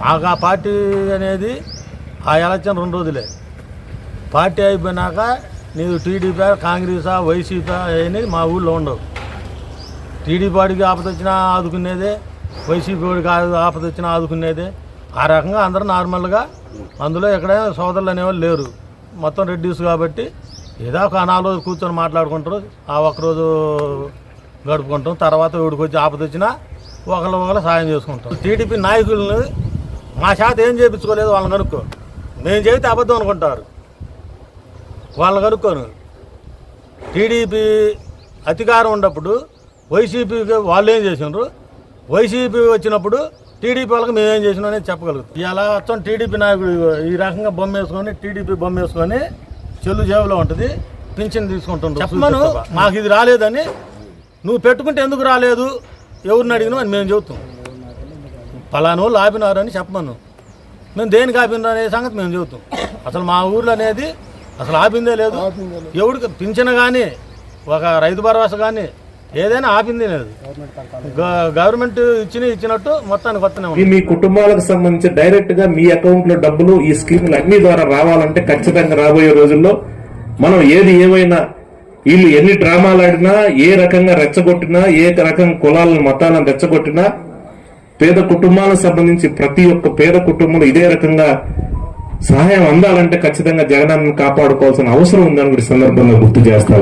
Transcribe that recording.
మాకు ఆ పార్టీ అనేది ఆ ఎలక్షన్ రెండు రోజులే. పార్టీ అయిపోయినాక నీవు టీడీపీ కాంగ్రెసా వైసీపీ అనేది మా ఊళ్ళో ఉండవు. టీడీపీ వాడికి ఆపద వచ్చినా ఆదుకునేదే వైసీపీ వాడికి ఆపద వచ్చినా ఆదుకునేదే. ఆ రకంగా అందరూ నార్మల్గా అందులో ఎక్కడ సోదరులు అనేవాళ్ళు లేరు. మొత్తం రెడ్యూస్ కాబట్టి ఏదో ఒక నాలుగు రోజులు కూర్చొని మాట్లాడుకుంటారు. ఆ ఒక్కరోజు గడుపుకుంటాం. తర్వాత వీడికి వచ్చి ఆపద వచ్చినా ఒకళ్ళు ఒకళ్ళు సాయం చేసుకుంటాం. టీడీపీ నాయకులను మా చేత ఏం చేయించుకోలేదు వాళ్ళని కనుక్కో. మేము చెబితే అబద్ధం అనుకుంటారు. వాళ్ళని కనుక్కోను. టీడీపీ అధికారం ఉన్నప్పుడు వైసీపీకి వాళ్ళు ఏం చేసినారు? వైసీపీ వచ్చినప్పుడు టీడీపీ వాళ్ళకి మేమేం చేసినాం అనేది చెప్పగలుగుతాం. ఇలా మొత్తం టీడీపీ నాయకుడు ఈ రకంగా బొమ్మ వేసుకొని టీడీపీ బొమ్మ వేసుకొని చెల్లు జేబులో ఉంటుంది. పింఛన్ తీసుకుంటుండ్రు చెప్పమను. మాకు ఇది రాలేదని నువ్వు పెట్టుకుంటే ఎందుకు రాలేదు? ఎవరిని అడిగినా అని మేము చెబుతాం. పలానా వాళ్ళు ఆపినారని చెప్పమను. మేము దేనికి ఆపినారు అనే సంగతి మేము చెబుతాం. అసలు మా ఊర్లో అనేది అసలు ఆపిందే లేదు. ఎవడికి పింఛన కానీ ఒక రైతు భరోసా కానీ ఏదైనా ఆపింది లేదు. గ- గవర్నమెంట్ ఇచ్చిన ఇచ్చినట్టు మొత్తానికి వస్తూనే ఉంది. ఈ మీ కుటుంబాలకు సంబంధించి డైరెక్ట్గా మీ అకౌంట్లో డబ్బులు ఈ స్కీములు అన్ని ద్వారా రావాలంటే ఖచ్చితంగా రాబోయే రోజుల్లో మనం ఏది ఏమైనా వీళ్ళు ఎన్ని డ్రామాలు ఆడినా ఏ రకంగా రెచ్చగొట్టినా ఏ రకం కులాలను మతాలను రెచ్చగొట్టినా పేద కుటుంబాలకు సంబంధించి ప్రతి ఒక్క పేద కుటుంబం ఇదే రకంగా సహాయం అందాలంటే ఖచ్చితంగా జగనాన్ని కాపాడుకోవాల్సిన అవసరం ఉందని కూడా సందర్భంగా గుర్తు చేస్తా